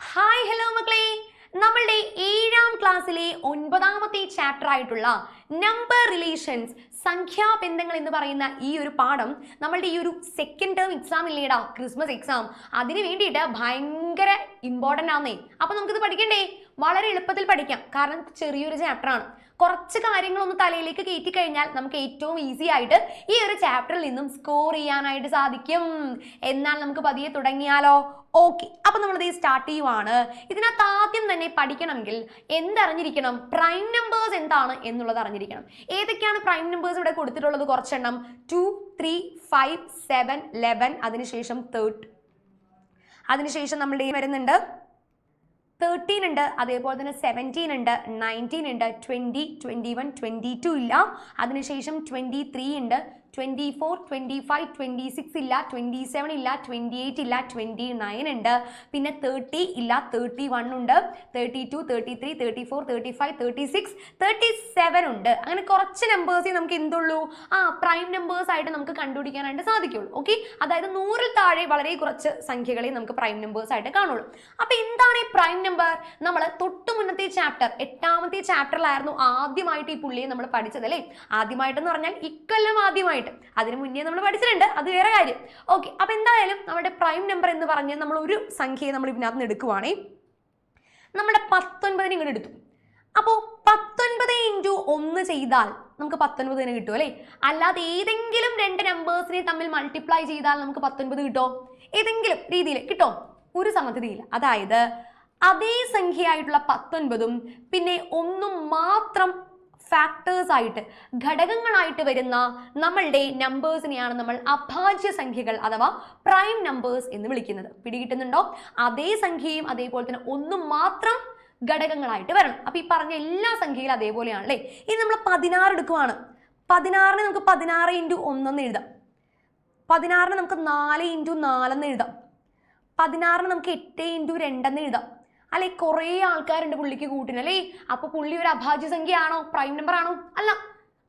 Hi hello മക്കളെ. നമ്മളുടെ ഏഴാം ക്ലാസ്സിലെ ഒൻപതാമത്തെ ചാപ്റ്റർ ആയിട്ടുള്ള നമ്പർ റിലേഷൻസ് സംഖ്യാബന്ധങ്ങൾ എന്ന് പറയുന്ന ഈ ഒരു പാഠം നമ്മളുടെ ഈ ഒരു സെക്കൻഡ് ടേം എക്സാം ഇല്ലേടാ ക്രിസ്മസ് എക്സാം അതിന് വേണ്ടിയിട്ട് ഭയങ്കര ഇമ്പോർട്ടന്റ് ആന്നേ. അപ്പൊ നമുക്കിത് പഠിക്കണ്ടേ? വളരെ എളുപ്പത്തിൽ പഠിക്കാം. കാരണം ചെറിയൊരു ചാപ്റ്റർ ആണ്. കുറച്ച് കാര്യങ്ങളൊന്ന് തലയിലേക്ക് കയറ്റി കഴിഞ്ഞാൽ നമുക്ക് ഏറ്റവും ഈസി ആയിട്ട് ഈ ഒരു ചാപ്റ്ററിൽ നിന്നും സ്കോർ ചെയ്യാനായിട്ട് സാധിക്കും. എന്നാൽ നമുക്ക് പതിയെ തുടങ്ങിയാലോ? ഓക്കെ അപ്പൊ നമ്മളിത് സ്റ്റാർട്ട് ചെയ്യുവാണ്. ഇതിനകത്ത് ആദ്യം തന്നെ പഠിക്കണമെങ്കിൽ എന്തറിഞ്ഞിരിക്കണം? പ്രൈം നമ്പേഴ്സ് എന്താണ് എന്നുള്ളത് അറിഞ്ഞിരിക്കണം. ഏതൊക്കെയാണ് പ്രൈം നമ്പേഴ്സ് ഇവിടെ കൊടുത്തിട്ടുള്ളത് കുറച്ചെണ്ണം? Two three five seven eleven അതിനുശേഷം തേർട്ട് അതിനുശേഷം നമ്മളുടെ ഈ വരുന്നുണ്ട്. തേർട്ടീൻ ഉണ്ട് അതേപോലെ തന്നെ സെവന്റീൻ ഉണ്ട് നയന്റീൻ ഉണ്ട് twenty twenty one twenty two ഇല്ല. അതിനുശേഷം ട്വന്റി ത്രീ ഉണ്ട്. Twenty four twenty five twenty six ഇല്ല ട്വന്റി സെവൻ ഇല്ല ട്വന്റി എയ്റ്റ് ഇല്ല ട്വന്റി നയൻ ഉണ്ട്. പിന്നെ തേർട്ടി ഇല്ല തേർട്ടി വൺ ഉണ്ട്. Thirty two thirty three thirty four thirty five thirty six thirty seven ഉണ്ട്. അങ്ങനെ കുറച്ച് നമ്പേഴ്സേ നമുക്ക് എന്തുള്ളൂ? ആ പ്രൈം നമ്പേഴ്സ് ആയിട്ട് നമുക്ക് കണ്ടുപിടിക്കാനായിട്ട് സാധിക്കുള്ളൂ. ഓക്കെ അതായത് നൂറിൽ താഴെ വളരെ കുറച്ച് സംഖ്യകളെ നമുക്ക് പ്രൈം നമ്പേഴ്സ് ആയിട്ട് കാണുള്ളൂ. അപ്പോൾ എന്താണ് ഈ പ്രൈം നമ്പർ നമ്മൾ തൊട്ട് മുന്നത്തെ ചാപ്റ്റർ എട്ടാമത്തെ ചാപ്റ്ററിലായിരുന്നു ആദ്യമായിട്ട് ഈ പുള്ളിയെ നമ്മൾ പഠിച്ചത് അല്ലേ? ആദ്യമായിട്ടെന്ന് പറഞ്ഞാൽ ഇക്കൊല്ലം ആദ്യമായിട്ട് അതിന് മുന്നേ നമ്മൾ പഠിച്ചിട്ടുണ്ട്. അത് വേറെ കാര്യം. ഓക്കെ അപ്പൊ എന്തായാലും നമ്മുടെ പ്രൈം നമ്പർ എന്ന് പറഞ്ഞ് നമ്മൾ ഒരു സംഖ്യയെ നമ്മൾ ഇതിനകത്ത് നിന്ന് എടുക്കുവാണേ. നമ്മുടെ പത്തൊൻപതിനെ ഇങ്ങോട്ട് എടുത്തു. അപ്പോൾ പത്തൊൻപത് ഇന്റു ഒന്ന് ചെയ്താൽ നമുക്ക് പത്തൊൻപത് തന്നെ കിട്ടും അല്ലേ? അല്ലാതെ ഏതെങ്കിലും രണ്ട് നമ്പേഴ്സിനെ തമ്മിൽ മൾട്ടിപ്ലൈ ചെയ്താൽ നമുക്ക് പത്തൊൻപത് കിട്ടോ? ഏതെങ്കിലും രീതിയിൽ കിട്ടോ? ഒരു സമർത്ഥതയില്ല അതായത് അതേ സംഖ്യയായിട്ടുള്ള പത്തൊൻപതും പിന്നെ ഒന്നും മാത്രം ഫാക്ടേഴ്സ് ആയിട്ട് ഘടകങ്ങളായിട്ട് വരുന്ന നമ്മളുടെ നമ്പേഴ്സിനെയാണ് നമ്മൾ അഭാജ്യ സംഖ്യകൾ അഥവാ പ്രൈം നമ്പേഴ്സ് എന്ന് വിളിക്കുന്നത്. പിടികിട്ടുന്നുണ്ടോ? അതേ സംഖ്യയും അതേപോലെ തന്നെ ഒന്നും മാത്രം ഘടകങ്ങളായിട്ട് വരണം. അപ്പൊ ഈ പറഞ്ഞ എല്ലാ സംഖ്യയിലും അതേപോലെയാണ് അല്ലേ? ഇനി നമ്മൾ പതിനാറ് എടുക്കുവാണ്. പതിനാറിന് നമുക്ക് പതിനാറ് ഇന്റു ഒന്നെന്ന് എഴുതാം. പതിനാറിന് നമുക്ക് നാല് ഇന്റു നാലെന്ന് എഴുതാം. പതിനാറിന് നമുക്ക് എട്ട് ഇന്റു രണ്ടെന്ന് എഴുതാം. അല്ലെ കുറേ ആൾക്കാരുണ്ട് പുള്ളിക്ക് കൂട്ടിന് അല്ലേ? അപ്പൊ പുള്ളി ഒരു അഭാജ്യ സംഖ്യയാണോ പ്രൈം നമ്പർ ആണോ? അല്ല.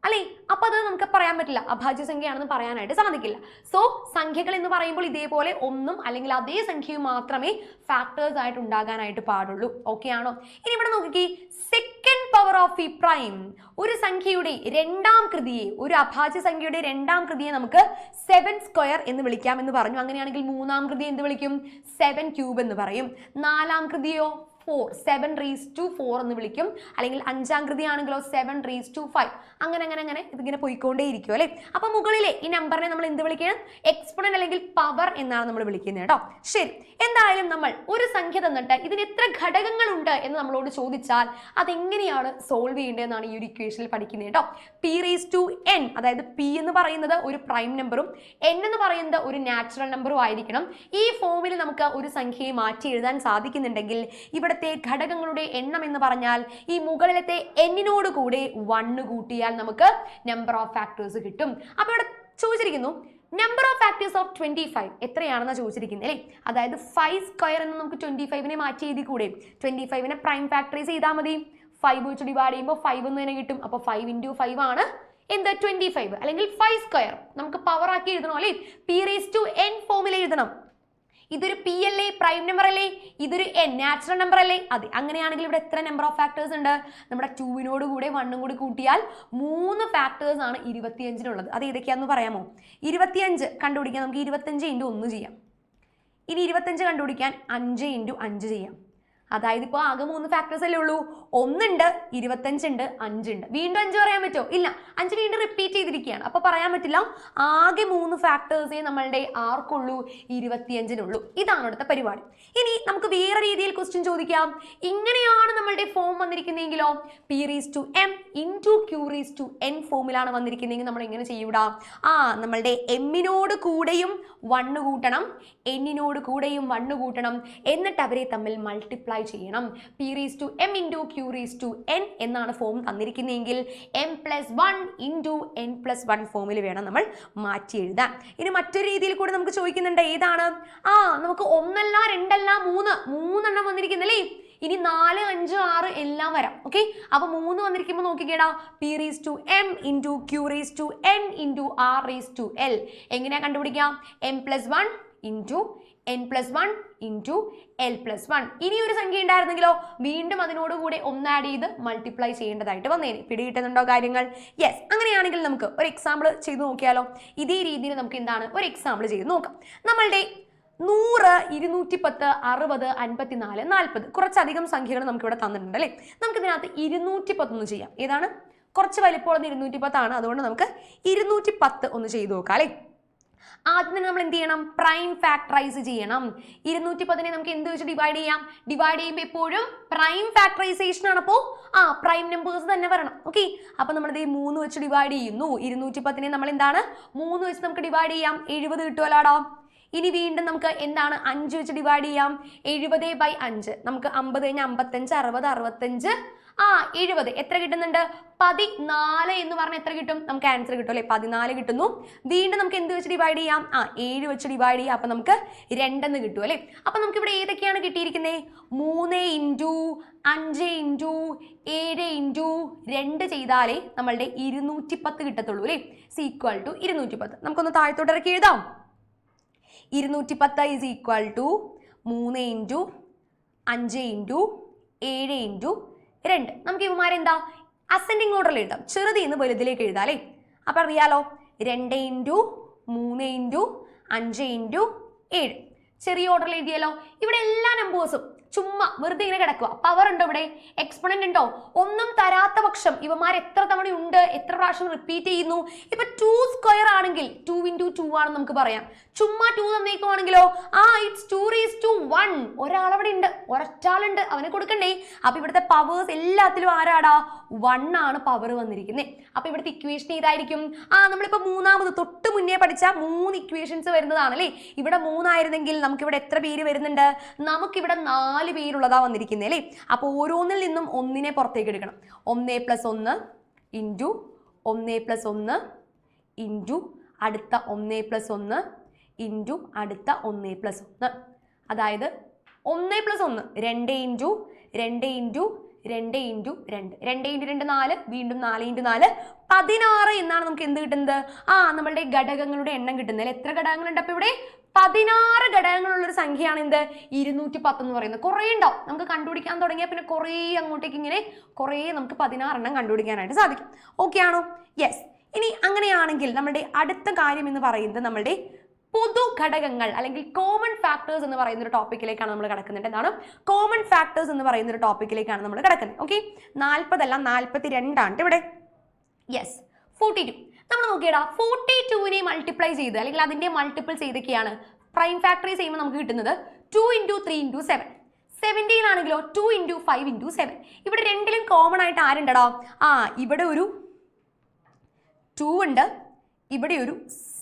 അല്ലേ അപ്പൊ അത് നമുക്ക് പറയാൻ പറ്റില്ല. അഭാജ്യ സംഖ്യയാണെന്ന് പറയാനായിട്ട് സാധിക്കില്ല സോ സംഖ്യകൾ എന്ന് പറയുമ്പോൾ ഇതേപോലെ ഒന്നും അല്ലെങ്കിൽ അതേ സംഖ്യയും മാത്രമേ ഫാക്ടേഴ്സ് ആയിട്ട് ഉണ്ടാകാനായിട്ട് പാടുള്ളൂ. ഓക്കെ ആണോ? ഇനി ഇവിടെ നോക്കിക്കേ. സെക്കൻഡ് ഓഫ് ഇ പ്രൈം ഒരു സംഖ്യയുടെ രണ്ടാം കൃതിയെ ഒരു അഭാജ്യ സംഖ്യയുടെ രണ്ടാം കൃതിയെ നമുക്ക് സെവൻ സ്ക്വയർ എന്ന് വിളിക്കാം എന്ന് പറഞ്ഞു. അങ്ങനെയാണെങ്കിൽ മൂന്നാം കൃതി എന്ത് വിളിക്കും? സെവൻ ക്യൂബ് എന്ന് പറയും. നാലാം കൃതിയോ? Four seven raised to four എന്ന് വിളിക്കും. അല്ലെങ്കിൽ അഞ്ചാം കൃതിയാണെങ്കിലോ? സെവൻ റീസ് ടു ഫൈവ് അങ്ങനെ അങ്ങനെ അങ്ങനെ ഇതിങ്ങനെ പോയിക്കൊണ്ടേ ഇരിക്കും അല്ലേ? അപ്പൊ മുകളിലെ ഈ നമ്പറിനെ നമ്മൾ എന്ത് വിളിക്കണം? എക്സ്പൊണൻ അല്ലെങ്കിൽ പവർ എന്നാണ് നമ്മൾ വിളിക്കുന്നത് കേട്ടോ. ശരി എന്തായാലും നമ്മൾ ഒരു സംഖ്യ തന്നിട്ട് ഇതിന് എത്ര ഘടകങ്ങളുണ്ട് എന്ന് നമ്മളോട് ചോദിച്ചാൽ അതെങ്ങനെയാണ് സോൾവ് ചെയ്യേണ്ടതെന്നാണ് ഈ ഒരു ഇക്വേഷനിൽ പഠിക്കുന്നത് കേട്ടോ. പി റീസ് ടു എൻ അതായത് പി എന്ന് പറയുന്നത് ഒരു പ്രൈം നമ്പറും എൻ എന്ന് പറയുന്നത് ഒരു നാച്ചുറൽ നമ്പറും ആയിരിക്കണം. ഈ ഫോമിൽ നമുക്ക് ഒരു സംഖ്യയെ മാറ്റി എഴുതാൻ സാധിക്കുന്നുണ്ടെങ്കിൽ ഇവിടുത്തെ ഘടകങ്ങളുടെ എണ്ണം എന്ന് പറഞ്ഞാൽ ഈ മുകളിലത്തെ എന്നിനോട് കൂടെ വണ്ണ് കൂട്ടിയാൽ നമുക്ക് നമ്പർ ഓഫ് ഫാക്ടേഴ്സ് കിട്ടും. അപ്പോൾ ഇവിടെ ചോദിച്ചിരിക്കുന്നു number of factors of twenty five എത്രയാണെന്നാണ് ചോദിച്ചിരിക്കുന്നത് അല്ലേ? അതായത് ഫൈവ് സ്ക്വയർ എന്ന് നമുക്ക് ട്വന്റി ഫൈവിനെ മാറ്റി എഴുതി കൂടെ ട്വന്റി ഫൈവിനെ പ്രൈം ഫാക്ടറൈസ് ചെയ്താൽ മതി. ഫൈവ് വെച്ച് ഡിവൈഡ് ചെയ്യുമ്പോൾ ഫൈവ് എന്ന് തന്നെ കിട്ടും. അപ്പോൾ ഫൈവ് ഇന്റു ഫൈവ് ആണ് എന്ത് ട്വന്റി ഫൈവ് അല്ലെങ്കിൽ ഫൈവ് സ്ക്വയർ നമുക്ക് പവർ ആക്കി എഴുതണം അല്ലേ? പി റേസ് ടു എൻ ഫോമിൽ എഴുതണം. ഇതൊരു പി അല്ലേ പ്രൈം നമ്പർ അല്ലേ? ഇതൊരു എൻ നാച്ചുറൽ നമ്പർ അല്ലേ? അതെ അങ്ങനെയാണെങ്കിൽ ഇവിടെ എത്ര നമ്പർ ഓഫ് ഫാക്ടേഴ്സ് ഉണ്ട്? നമ്മുടെ ടൂവിനോട് കൂടെ വണ്ണും കൂടി കൂട്ടിയാൽ മൂന്ന് ഫാക്ടേഴ്സ് ആണ് ഇരുപത്തിയഞ്ചിനുള്ളത് അത് ഏതൊക്കെയാന്ന് പറയാമോ? ഇരുപത്തിയഞ്ച് കണ്ടുപിടിക്കാൻ നമുക്ക് ഇരുപത്തഞ്ച് ഇന്റു ഒന്ന് ചെയ്യാം. ഇനി ഇരുപത്തഞ്ച് കണ്ടുപിടിക്കാൻ അഞ്ച് ഇന്റു അഞ്ച് ചെയ്യാം. അതായത് ഇപ്പോൾ ആകെ മൂന്ന് ഫാക്ടേഴ്സ് അല്ലേ ഉള്ളൂ. ഒന്നുണ്ട് ഇരുപത്തഞ്ചുണ്ട് അഞ്ചുണ്ട്. വീണ്ടും അഞ്ച് പറയാൻ പറ്റുമോ? ഇല്ല. അഞ്ച് വീണ്ടും റിപ്പീറ്റ് ചെയ്തിരിക്കുകയാണ്. അപ്പോൾ പറയാൻ പറ്റില്ല ആകെ മൂന്ന് ഫാക്ടേഴ്സേ നമ്മളുടെ ആർക്കുള്ളൂ? ഇരുപത്തിയഞ്ചിനുള്ളൂ. ഇതാണ് അടുത്ത പരിപാടി. ഇനി നമുക്ക് വേറെ രീതിയിൽ ക്വസ്റ്റ്യൻ ചോദിക്കാം. ഇങ്ങനെയാണ് നമ്മളുടെ form വന്നിരിക്കുന്നതെങ്കിലോ? P raised to M into Q raised to N ഫോമിലാണ് വന്നിരിക്കുന്നതെങ്കിൽ നമ്മൾ എങ്ങനെ ചെയ്യൂടാ ആ നമ്മളുടെ എമ്മിനോട് കൂടെയും വണ്ണ് കൂട്ടണം. എന്നിനോട് കൂടെയും വണ്ണ് കൂട്ടണം. എന്നിട്ട് അവരെ തമ്മിൽ മൾട്ടിപ്ലൈ ചെയ്യണം. P raised to M into Q raised to N എന്നാണ് form തന്നിരിക്കുന്നതെങ്കിൽ M plus one into N plus one ഫോമിൽ വേണം നമ്മൾ മാറ്റി എഴുതാൻ. ഇനി മറ്റൊരു രീതിയിൽ കൂടെ നമുക്ക് ചോദിക്കുന്നുണ്ട് ഏതാണ്? ആ നമുക്ക് ഒന്നല്ല രണ്ടല്ല മൂന്ന് മൂന്നെണ്ണം വന്നിരിക്കുന്നല്ലേ? ഇനി നാല് അഞ്ച് ആറ് എല്ലാം വരാം ഓക്കെ അപ്പൊ മൂന്ന് വന്നിരിക്കുമ്പോൾ നോക്കിക്കേടാ. P raised to M into Q raised to N into R raised to L എങ്ങനെയാ കണ്ടുപിടിക്കാം? M plus one into N plus one into L plus one ഇനി ഒരു സംഖ്യ ഉണ്ടായിരുന്നെങ്കിലോ വീണ്ടും അതിനോട് കൂടെ ഒന്ന് ആഡ് ചെയ്ത് മൾട്ടിപ്ലൈ ചെയ്യേണ്ടതായിട്ട് വന്നേനെ. പിടി കിട്ടുന്നുണ്ടോ കാര്യങ്ങൾ? യെസ് അങ്ങനെയാണെങ്കിൽ നമുക്ക് ഒരു എക്സാമ്പിൾ ചെയ്ത് നോക്കിയാലോ? ഇതേ രീതിയിൽ നമുക്ക് എന്താണ്? ഒരു എക്സാമ്പിൾ ചെയ്ത് നോക്കാം. നമ്മളുടെ നൂറ് ഇരുന്നൂറ്റി പത്ത് അറുപത് അൻപത്തിനാല് നാൽപ്പത് കുറച്ചധികം സംഖ്യകൾ നമുക്ക് ഇവിടെ തന്നിട്ടുണ്ട് അല്ലേ? നമുക്ക് ഇതിനകത്ത് ഇരുന്നൂറ്റി പത്തൊന്ന് ചെയ്യാം. ഏതാണ്? കുറച്ച് വലിപ്പമുള്ളത് ഇരുന്നൂറ്റി പത്താണ് അതുകൊണ്ട് നമുക്ക് ഇരുന്നൂറ്റി പത്ത് ഒന്ന് ചെയ്തു നോക്കാം അല്ലേ? ആദ്യം തന്നെ നമ്മൾ എന്ത് ചെയ്യണം? പ്രൈം ഫാക്ടറൈസ് ചെയ്യണം. ഇരുന്നൂറ്റി പതിനെ നമുക്ക് എന്ത് വെച്ച് ഡിവൈഡ് ചെയ്യാം? ഡിവൈഡ് ചെയ്യുമ്പോൾ എപ്പോഴും പ്രൈം ഫാക്ടറൈസേഷൻ ആണ് അപ്പോൾ ആ പ്രൈം നമ്പേഴ്സ് തന്നെ വരണം. ഓക്കെ അപ്പൊ നമ്മൾ ഇത് മൂന്ന് വെച്ച് ഡിവൈഡ് ചെയ്യുന്നു. ഇരുന്നൂറ്റി പത്തിനെ നമ്മൾ എന്താണ്? മൂന്ന് വെച്ച് നമുക്ക് ഡിവൈഡ് ചെയ്യാം. എഴുപത് കിട്ടുമല്ലോ ഇനി വീണ്ടും നമുക്ക് എന്താണ്? അഞ്ച് വെച്ച് ഡിവൈഡ് ചെയ്യാം. എഴുപത് ബൈ അഞ്ച്. നമുക്ക് അമ്പത് കഴിഞ്ഞ് അമ്പത്തഞ്ച് അറുപത് അറുപത്തഞ്ച് ആ എഴുപത്. എത്ര കിട്ടുന്നുണ്ട്? പതിനാല് എന്ന് പറഞ്ഞാൽ എത്ര കിട്ടും? നമുക്ക് ആൻസർ കിട്ടും അല്ലെ? പതിനാല് കിട്ടുന്നു. വീണ്ടും നമുക്ക് എന്ത് വെച്ച് ഡിവൈഡ് ചെയ്യാം? ആ ഏഴ് വെച്ച് ഡിവൈഡ് ചെയ്യാം. അപ്പൊ നമുക്ക് രണ്ടെന്ന് കിട്ടും അല്ലേ? അപ്പൊ നമുക്ക് ഇവിടെ ഏതൊക്കെയാണ് കിട്ടിയിരിക്കുന്നത് മൂന്ന് ഇന്റു അഞ്ച് ഇന്റു ഏഴ് ഇന്റു രണ്ട് ചെയ്താലേ നമ്മളുടെ ഇരുന്നൂറ്റി പത്ത് കിട്ടത്തുള്ളൂ അല്ലേ? സീക്വൽ ടു ഇരുന്നൂറ്റി പത്ത് നമുക്കൊന്ന് താഴത്തോട്ട് ഇറക്കി എഴുതാം. ഇരുന്നൂറ്റി പത്ത് ഈസ് ഈക്വൽ ടു മൂന്ന് ഇന്റു അഞ്ച് ഇന്റു ഏഴ് ഇന്റു രണ്ട് നമുക്ക് ഇവന്മാരെന്താ അസെൻഡിങ് ഓർഡറിൽ എഴുതാം ചെറുത് ഇന്ന് വലുതിലേക്ക് എഴുതാം അല്ലേ? അപ്പം അറിയാലോ രണ്ട് ഇന്റു മൂന്ന് ഇന്റു അഞ്ച് ഇന്റു ഏഴ്. ചെറിയ ഓർഡറിൽ എഴുതിയാലോ ഇവിടെ എല്ലാ നമ്പേഴ്സും ചുമ്മാ വെറുതെ ഇങ്ങനെ കിടക്കുക പവർ ഉണ്ടോ ഇവിടെ? എക്സ്പൊണന്റ് ഉണ്ടോ? ഒന്നും തരാത്ത പക്ഷം ഇവന്മാർ എത്ര തവണ ഉണ്ട് എത്ര പ്രാവശ്യം റിപ്പീറ്റ് ചെയ്യുന്നു? ഇപ്പൊ ടു സ്ക്വയർ ആണെങ്കിൽ ടു ഇന്റു ടു ആണെന്ന് നമുക്ക് പറയാം. ചുമ്മാ ടു തന്നേക്കുവാണെങ്കിലോ? ആ it's two raised to one ഒരാളവിടെ ഉണ്ട് ഒരൊറ്റാളുണ്ട്. അവന് കൊടുക്കണ്ടേ? അപ്പൊ ഇവിടുത്തെ പവേഴ്സ് എല്ലാത്തിലും ആരാടാ? വൺ ആണ് പവർ വന്നിരിക്കുന്നത് അപ്പൊ ഇവിടുത്തെ ഇക്വേഷൻ ഏതായിരിക്കും? ആ നമ്മളിപ്പോ മൂന്നാമത് തൊട്ട് മുന്നേ പഠിച്ച മൂന്ന് ഇക്വേഷൻസ് വരുന്നതാണല്ലേ? ഇവിടെ മൂന്നായിരുന്നെങ്കിൽ നമുക്കിവിടെ എത്ര പേര് വരുന്നുണ്ട്? നമുക്കിവിടെ നാല് പേരുള്ളതാ വന്നിരിക്കുന്നത് അല്ലേ? അപ്പോൾ ഓരോന്നിൽ നിന്നും ഒന്നിനെ പുറത്തേക്ക് എടുക്കണം. ഒന്നേ പ്ലസ് ഒന്ന് ഇന്റു ഒന്നേ പ്ലസ് ഒന്ന് ഇന്റു അടുത്ത ഒന്നേ പ്ലസ് ഒന്ന് ഇന്റു അടുത്ത ഒന്നേ പ്ലസ് ഒന്ന്. അതായത് ഒന്നേ പ്ലസ് ഒന്ന് രണ്ട് ഇന്റു രണ്ട് ഇന്റു രണ്ട് ഇന്റു രണ്ട്. രണ്ട് ഇന്റു രണ്ട് നാല് വീണ്ടും നാല് ഇന്റു നാല്. പതിനാറ് എന്നാണ് നമുക്ക് എന്ത് കിട്ടുന്നത്? ആ നമ്മളുടെ ഘടകങ്ങളുടെ എണ്ണം കിട്ടുന്നത് അല്ലെ? എത്ര ഘടകങ്ങളുണ്ട് അപ്പോൾ ഇവിടെ? പതിനാറ് ഘടകങ്ങളുള്ള ഒരു സംഖ്യയാണ് എന്ത്? ഇരുന്നൂറ്റി പത്ത് എന്ന് പറയുന്നത്. കുറേ ഉണ്ടോ നമുക്ക് കണ്ടുപിടിക്കാൻ തുടങ്ങിയാൽ പിന്നെ കുറേ അങ്ങോട്ടേക്ക് ഇങ്ങനെ കുറേ നമുക്ക് പതിനാറെണ്ണം കണ്ടുപിടിക്കാനായിട്ട് സാധിക്കും. ഓക്കെ ആണോ? യെസ് ഇനി അങ്ങനെയാണെങ്കിൽ നമ്മുടെ അടുത്ത കാര്യം എന്ന് പറയുന്നത് നമ്മുടെ പൊതു ഘടകങ്ങൾ അല്ലെങ്കിൽ കോമൺ ഫാക്ടേഴ്സ് എന്ന് പറയുന്ന ഒരു ടോപ്പിക്കിലേക്കാണ് നമ്മൾ കിടക്കുന്നത്. എന്താണ്? കോമൺ ഫാക്ടേഴ്സ് എന്ന് പറയുന്ന ഒരു ടോപ്പിക്കിലേക്കാണ് നമ്മൾ കിടക്കുന്നത്. ഓക്കെ നാൽപ്പതല്ല നാൽപ്പത്തി രണ്ടാണ് ഇവിടെ യെസ് ഫോർട്ടി ടു നമ്മൾ നോക്കിയടാ ഫോർട്ടി ടുവിനെ മൾട്ടിപ്ലൈ ചെയ്ത് അല്ലെങ്കിൽ അതിന്റെ മൾട്ടിപ്പിൾ ചെയ്തൊക്കെയാണ് പ്രൈം ഫാക്ടറി ചെയ്യുമ്പോൾ നമുക്ക് കിട്ടുന്നത് two into three into seven seventeen ആണെങ്കിലോ two into five into seven ഇവിടെ രണ്ടിലും കോമൺ ആയിട്ട് ആരുണ്ടടാ? ആ ഇവിടെ ഒരു ടു ഉണ്ട് ഇവിടെ ഒരു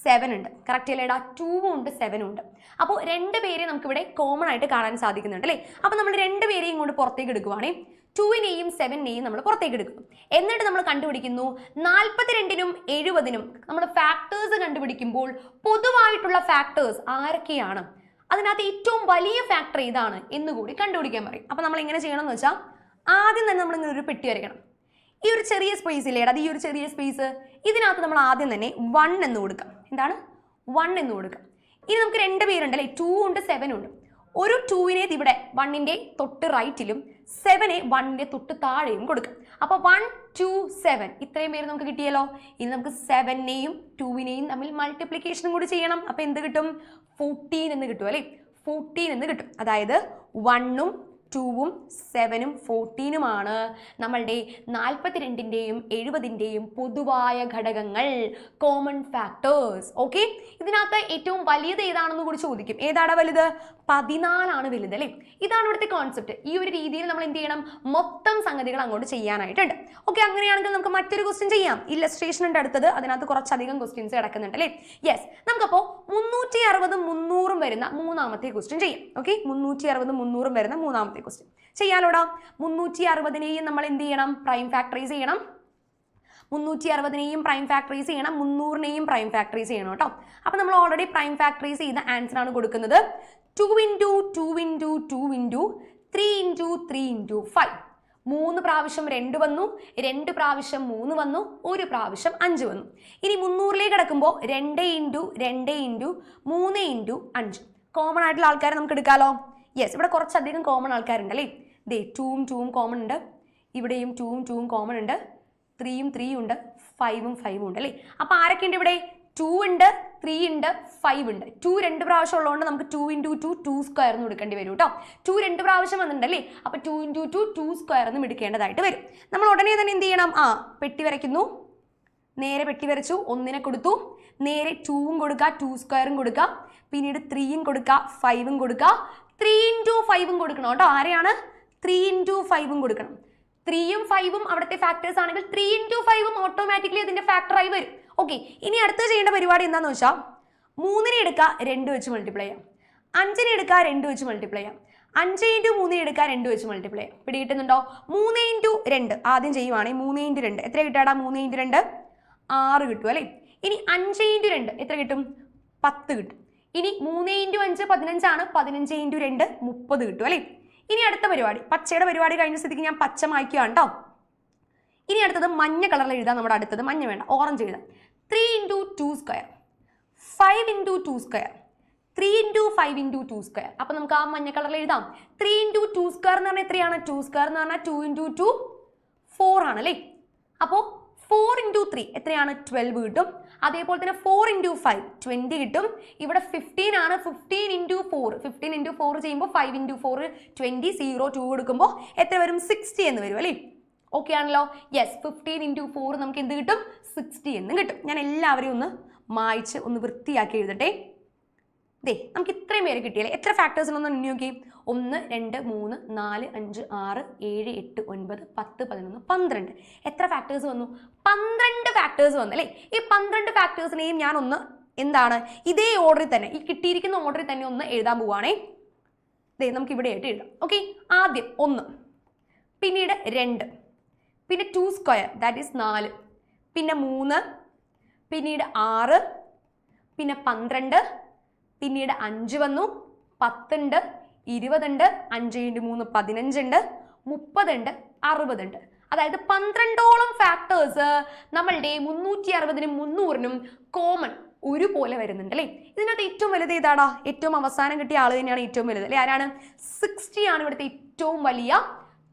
സെവൻ ഉണ്ട്. കറക്റ്റ് അല്ലേടാ ടൂവും ഉണ്ട് സെവനും ഉണ്ട്. അപ്പോൾ രണ്ട് പേരെ നമുക്കിവിടെ കോമൺ ആയിട്ട് കാണാൻ സാധിക്കുന്നുണ്ട് അല്ലേ? അപ്പോൾ നമ്മൾ രണ്ട് പേരെയും കൊണ്ട് പുറത്തേക്ക് എടുക്കുവാണേ. ടൂവിനെയും സെവനെയും നമ്മൾ പുറത്തേക്ക് എടുക്കും എന്നിട്ട് നമ്മൾ കണ്ടുപിടിക്കുന്നു നാൽപ്പത്തിരണ്ടിനും എഴുപതിനും നമ്മൾ ഫാക്ടേഴ്സ് കണ്ടുപിടിക്കുമ്പോൾ പൊതുവായിട്ടുള്ള ഫാക്ടേഴ്സ് ആരൊക്കെയാണ്? അതിനകത്ത് ഏറ്റവും വലിയ ഫാക്ടർ ഏതാണ് എന്നുകൂടി കണ്ടുപിടിക്കാൻ പറയും. അപ്പോൾ നമ്മൾ എങ്ങനെ ചെയ്യണം എന്ന് വെച്ചാൽ ആദ്യം തന്നെ നമ്മൾ ഇങ്ങനെ ഒരു പെട്ടി വരയ്ക്കണം. ഈ ഒരു ചെറിയ സ്പേസ് ഇല്ലേ അത് ഈ ഒരു ചെറിയ സ്പേസ് ഇതിനകത്ത് നമ്മൾ ആദ്യം തന്നെ വൺ എന്ന് കൊടുക്കാം. എന്താണ്? വൺ എന്ന് കൊടുക്കാം. ഇനി നമുക്ക് രണ്ട് പേരുണ്ട് അല്ലേ? ടു ഉണ്ട് സെവൻ ഉണ്ട്. ഒരു ടൂവിനെ ഇവിടെ വണ്ണിന്റെ തൊട്ട് റൈറ്റിലും സെവനെ വണ്ണിന്റെ തൊട്ട് താഴെയും കൊടുക്കാം. അപ്പോൾ വൺ ടു സെവൻ ഇത്രയും പേര് നമുക്ക് കിട്ടിയല്ലോ. ഇനി നമുക്ക് സെവനെയും ടൂവിനെയും തമ്മിൽ മൾട്ടിപ്ലിക്കേഷനും കൂടി ചെയ്യണം. അപ്പോൾ എന്ത് കിട്ടും? ഫോർട്ടീൻ എന്ന് കിട്ടും അല്ലേ? ഫോർട്ടീൻ എന്ന് കിട്ടും. അതായത് വണ്ണും ടൂവും സെവനും ഫോർട്ടീനുമാണ് നമ്മളുടെ നാൽപ്പത്തിരണ്ടിന്റെയും എഴുപതിന്റെയും പൊതുവായ ഘടകങ്ങൾ കോമൺ ഫാക്ടേഴ്സ് ഓക്കെ ഇതിനകത്ത് ഏറ്റവും വലിയത് ഏതാണെന്ന് കൂടി ചോദിക്കും. ഏതാണ് വലുത്? പതിനാലാണ് വലുത് അല്ലേ? ഇതാണ് ഇവിടുത്തെ കോൺസെപ്റ്റ് ഈ ഒരു രീതിയിൽ നമ്മൾ എന്ത് ചെയ്യണം? മൊത്തം സംഗതികൾ അങ്ങോട്ട് ചെയ്യാനായിട്ടുണ്ട്. ഓക്കെ അങ്ങനെയാണെങ്കിൽ നമുക്ക് മറ്റൊരു ക്വസ്റ്റ്യൻ ചെയ്യാം. ഇല്ലസ്ട്രേഷൻ ഉണ്ട് അടുത്തത്. അതിനകത്ത് കുറച്ചധികം ക്വസ്റ്റ്യൻസ് കിടക്കുന്നുണ്ട് അല്ലേ? യെസ് നമുക്കപ്പോൾ മുന്നൂറ്റി അറുപതും മുന്നൂറും വരുന്ന മൂന്നാമത്തെ ക്വസ്റ്റ്യൻ ചെയ്യാം. ഓക്കെ മുന്നൂറ്റി അറുപതും മുന്നൂറും വരുന്ന മൂന്നാമത്തെ ക്വസ്റ്റ്യൻ ചെയ്യാലോടാ? മുന്നൂറ്റി അറുപതിനെയും നമ്മൾ എന്ത് ചെയ്യണം? പ്രൈം ഫാക്ടറൈസ് ചെയ്യണം. മുന്നൂറ്റി അറുപതിനെയും പ്രൈം ഫാക്ടറീസ് ചെയ്യണം. മുന്നൂറിനെയും പ്രൈം ഫാക്ടറീസ് ചെയ്യണം കേട്ടോ. അപ്പോൾ നമ്മൾ ഓൾറെഡി പ്രൈം ഫാക്ടറീസ് ചെയ്ത ആൻസർ ആണ് കൊടുക്കുന്നത്. Two into two into two into three into three into five മൂന്ന് പ്രാവശ്യം രണ്ട് വന്നു രണ്ട് പ്രാവശ്യം മൂന്ന് വന്നു ഒരു പ്രാവശ്യം അഞ്ച് വന്നു. ഇനി മുന്നൂറിലേക്ക് കിടക്കുമ്പോൾ രണ്ട് ഇന്റു രണ്ട് ഇന്റു മൂന്ന് ഇന്റു അഞ്ച്. കോമൺ ആയിട്ടുള്ള ആൾക്കാരെ നമുക്ക് എടുക്കാമല്ലോ യെസ് ഇവിടെ കുറച്ചധികം കോമൺ ആൾക്കാരുണ്ട് അല്ലേ? ദേ ടൂവും ടൂവും കോമൺ ഉണ്ട്. ഇവിടെയും ടൂവും ടൂവും കോമൺ ഉണ്ട്. ത്രീയും ത്രീയും ഉണ്ട്. ഫൈവും ഫൈവും ഉണ്ട് അല്ലേ? അപ്പോൾ ആരൊക്കെ ഉണ്ട് ഇവിടെ? ടു ഉണ്ട്. ത്രീ ഉണ്ട് ഫൈവ് ഉണ്ട്. ടു രണ്ട് പ്രാവശ്യം ഉള്ളതുകൊണ്ട് നമുക്ക് two into two two square എന്ന് എടുക്കേണ്ടി വരും കേട്ടോ ടു രണ്ട് പ്രാവശ്യം വന്നിട്ടുണ്ടല്ലേ? അപ്പോൾ two into two two square എന്നും എടുക്കേണ്ടതായിട്ട് വരും. നമ്മൾ ഉടനെ തന്നെ എന്ത് ചെയ്യണം? ആ പെട്ടി വരയ്ക്കുന്നു. നേരെ പെട്ടി വരച്ചു. ഒന്നിനെ കൊടുത്തു. നേരെ ടൂവും കൊടുക്കുക ടു സ്ക്വയറും കൊടുക്കുക. പിന്നീട് ത്രീയും കൊടുക്കുക ഫൈവും കൊടുക്കുക. ത്രീ ഇന്റു ഫൈവും കൊടുക്കണം കേട്ടോ ആരെയാണ്? ത്രീ ഇന്റു ഫൈവും കൊടുക്കണം. ത്രീയും ഫൈവും അവിടുത്തെ ഫാക്ടേഴ്സ് ആണെങ്കിൽ ത്രീ ഇന്റു ഫൈവും ഓട്ടോമാറ്റിക്കലി അതിന്റെ ഫാക്ടറായി വരും. ഓക്കെ ഇനി അടുത്ത ചെയ്യേണ്ട പരിപാടി എന്താണെന്ന് വെച്ചാൽ മൂന്നിനെ എടുക്കുക രണ്ട് വെച്ച് മൾട്ടിപ്ലൈ ചെയ്യാം. അഞ്ചിനെ എടുക്കുക രണ്ട് വെച്ച് മൾട്ടിപ്ലൈ ചെയ്യാം. അഞ്ച് ഇന്റു മൂന്നിനെ എടുക്കുക രണ്ട് വെച്ച് മൾട്ടിപ്ലൈ ചെയ്യാം. ഇവിടെ കിട്ടുന്നുണ്ടോ മൂന്ന് ഇന്റു രണ്ട്. ആദ്യം ചെയ്യുവാണെങ്കിൽ മൂന്ന് ഇന്റു രണ്ട്. എത്ര കിട്ടാടാ? മൂന്ന് ഇന്റു രണ്ട്? ആറ് കിട്ടും അല്ലേ? ഇനി അഞ്ച് ഇന്റു രണ്ട് എത്ര കിട്ടും? പത്ത് കിട്ടും. ഇനി മൂന്ന് ഇന്റു അഞ്ച് പതിനഞ്ചാണ്. പതിനഞ്ച് ഇന്റു രണ്ട് മുപ്പത് കിട്ടും അല്ലേ? ഇനി അടുത്ത പരിപാടി. പച്ചയുടെ പരിപാടി കഴിഞ്ഞ സ്ഥിതിക്ക് ഞാൻ പച്ച മായ്ക്കുകയാണ് കേട്ടോ ഇനി അടുത്തത് മഞ്ഞ കളറിൽ എഴുതാം നമ്മുടെ അടുത്തത് മഞ്ഞ വേണ്ട ഓറഞ്ച് എഴുതാം. Three into two square five into two square three into five into two square അപ്പം നമുക്ക് ആ മഞ്ഞ കളറിൽ എഴുതാം. ത്രീ ഇന്റു ടു സ്ക്വയർ എന്ന് പറഞ്ഞാൽ എത്രയാണ്? ടു സ്ക്വയർ എന്ന് പറഞ്ഞാൽ ടു ഇന്റു ടു ഫോർ ആണ് അല്ലേ? അപ്പോൾ ഫോർ ഇന്റു ത്രീ എത്രയാണ്? ട്വൽവ് കിട്ടും. അതേപോലെ തന്നെ ഫോർ ഇന്റു ഫൈവ് ട്വന്റി കിട്ടും. ഇവിടെ ഫിഫ്റ്റീൻ ആണ്. Fifteen into four fifteen into four ചെയ്യുമ്പോൾ five into four twenty zero two കൊടുക്കുമ്പോൾ എത്ര വരും? സിക്സ്റ്റി എന്ന് വരും അല്ലേ? ഓക്കെ ആണല്ലോ? യെസ് ഫിഫ്റ്റീൻ ഇന്റു ഫോർ നമുക്ക് എന്ത് കിട്ടും? സിക്സ്റ്റി എന്നും കിട്ടും. ഞാൻ എല്ലാവരെയും ഒന്ന് മായ്ച്ച് ഒന്ന് വൃത്തിയാക്കി എഴുതട്ടെ. ദേ നമുക്ക് ഇത്രയും പേര് കിട്ടിയല്ലേ? എത്ര ഫാക്ടേഴ്സ് ഉണ്ടെന്ന് നോക്കി ഒന്ന് രണ്ട് മൂന്ന് നാല് അഞ്ച് ആറ് ഏഴ് എട്ട് ഒൻപത് പത്ത് പതിനൊന്ന് പന്ത്രണ്ട്. എത്ര ഫാക്ടേഴ്സ് വന്നു? പന്ത്രണ്ട് ഫാക്ടേഴ്സ് വന്നു അല്ലേ? ഈ പന്ത്രണ്ട് ഫാക്ടേഴ്സിനെയും ഞാൻ ഒന്ന് എന്താണ്? ഇതേ ഓർഡറിൽ തന്നെ ഈ കിട്ടിയിരിക്കുന്ന ഓർഡറിൽ തന്നെ ഒന്ന് എഴുതാൻ പോവുകയാണേ ദേ നമുക്ക് ഇവിടെ ആയിട്ട് എഴുതാം. ഓക്കെ ആദ്യം ഒന്ന്. പിന്നീട് രണ്ട്. പിന്നെ ടു സ്ക്വയർ ദാറ്റ് ഈസ് നാല്. പിന്നെ മൂന്ന് പിന്നീട് ആറ് പിന്നെ പന്ത്രണ്ട് പിന്നീട് അഞ്ച് വന്നു പത്തുണ്ട് ഇരുപതുണ്ട് അഞ്ച് ഇന്റു മൂന്ന് പതിനഞ്ചുണ്ട് മുപ്പതുണ്ട് അറുപതുണ്ട്. അതായത് പന്ത്രണ്ടോളം ഫാക്ടേഴ്സ് നമ്മളുടെ മുന്നൂറ്റി അറുപതിനും മുന്നൂറിനും കോമൺ ഒരുപോലെ വരുന്നുണ്ട് അല്ലേ? ഇതിനകത്ത് ഏറ്റവും വലുത് ഏതാടാ? ഏറ്റവും അവസാനം കിട്ടിയ ആൾ തന്നെയാണ് ഏറ്റവും വലുത്. അല്ലേ? ആരാണ്? സിക്സ്റ്റി ആണ് ഇവിടുത്തെ ഏറ്റവും വലിയ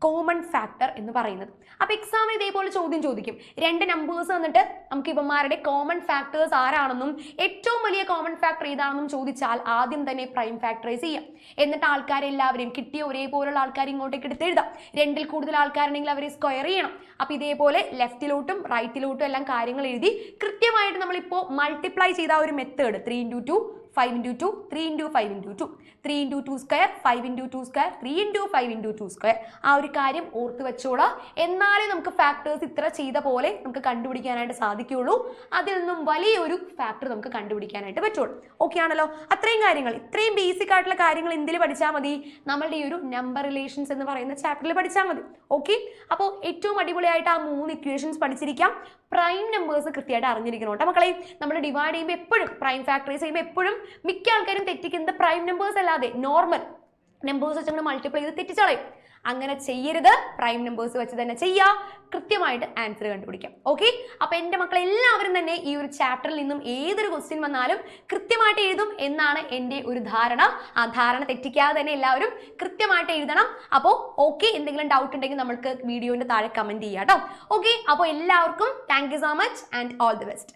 കോമൺ ഫാക്ടർ എന്ന് പറയുന്നത്. അപ്പൊ എക്സാമിന് ഇതേപോലെ ചോദ്യം ചോദിക്കും. രണ്ട് നമ്പേഴ്സ് വന്നിട്ട് നമുക്ക് ഇവന്മാരുടെ കോമൺ ഫാക്ടേഴ്സ് ആരാണെന്നും ഏറ്റവും വലിയ കോമൺ ഫാക്ടർ ഏതാണെന്നും ചോദിച്ചാൽ ആദ്യം തന്നെ പ്രൈം ഫാക്ടറൈസ് ചെയ്യാം. എന്നിട്ട് ആൾക്കാരെല്ലാവരെയും കിട്ടിയ ഒരേപോലുള്ള ആൾക്കാരെ ഇങ്ങോട്ടേക്ക് എടുത്ത് എഴുതാം. രണ്ടിൽ കൂടുതൽ ആൾക്കാരുണ്ടെങ്കിൽ അവരെ സ്ക്വയർ ചെയ്യണം. അപ്പൊ ഇതേപോലെ ലെഫ്റ്റിലോട്ടും റൈറ്റിലോട്ടും എല്ലാം കാര്യങ്ങൾ എഴുതി കൃത്യമായിട്ട് നമ്മളിപ്പോൾ മൾട്ടിപ്ലൈ ചെയ്ത ഒരു method three into two five into two three into five into two three into two square five into two square three into five into two square ആ ഒരു കാര്യം ഓർത്ത് വെച്ചോളാം. എന്നാലേ നമുക്ക് ഫാക്ടേഴ്സ് ഇത്ര ചെയ്ത പോലെ നമുക്ക് കണ്ടുപിടിക്കാനായിട്ട് സാധിക്കുകയുള്ളൂ. അതിൽ നിന്നും വലിയൊരു ഫാക്ടർ നമുക്ക് കണ്ടുപിടിക്കാനായിട്ട് പറ്റുള്ളൂ. ഓക്കെ ആണല്ലോ? അത്രയും കാര്യങ്ങൾ. ഇത്രയും ബേസിക് ആയിട്ടുള്ള കാര്യങ്ങൾ എന്തിൽ പഠിച്ചാൽ മതി. നമ്മളുടെ ഈ ഒരു നമ്പർ റിലേഷൻസ് എന്ന് പറയുന്ന ചാപ്റ്ററിൽ പഠിച്ചാൽ മതി. ഓക്കെ അപ്പോൾ ഏറ്റവും അടിപൊളിയായിട്ട് ആ മൂന്ന് ഇക്വേഷൻസ് പഠിച്ചിരിക്കാം. പ്രൈം നമ്പേഴ്സ് കൃത്യമായിട്ട് അറിഞ്ഞിരിക്കണം കേട്ടോ മക്കളെ. നമ്മൾ ഡിവൈഡ് ചെയ്യുമ്പോൾ എപ്പോഴും പ്രൈം ഫാക്ടറൈസ് ചെയ്യുമ്പോൾ എപ്പോഴും മിക്ക ആൾക്കാരും തെറ്റിക്കുന്നത് പ്രൈം നമ്പേഴ്സ് അല്ലാതെ നോർമൽ നമ്പേഴ്സ് വെച്ച് നമ്മൾ മൾട്ടിപ്ലൈ ചെയ്ത് തെറ്റിച്ചളയും. അങ്ങനെ ചെയ്യരുത് പ്രൈം നമ്പേഴ്സ് വെച്ച് തന്നെ ചെയ്യുക കൃത്യമായിട്ട് ആൻസർ കണ്ടുപിടിക്കാം. ഓക്കെ അപ്പോൾ എന്റെ മക്കൾ എല്ലാവരും തന്നെ ഈ ഒരു ചാപ്റ്ററിൽ നിന്നും ഏതൊരു ക്വസ്റ്റ്യൻ വന്നാലും കൃത്യമായിട്ട് എഴുതും എന്നാണ് എന്റെ ഒരു ധാരണ. ആ ധാരണ തെറ്റിക്കാതെ തന്നെ എല്ലാവരും കൃത്യമായിട്ട് എഴുതണം. അപ്പോൾ ഓക്കെ എന്തെങ്കിലും ഡൗട്ട് ഉണ്ടെങ്കിൽ നമ്മൾക്ക് വീഡിയോന്റെ താഴെ കമന്റ് ചെയ്യാം കേട്ടോ ഓക്കെ അപ്പോൾ എല്ലാവർക്കും thank you so much and all the best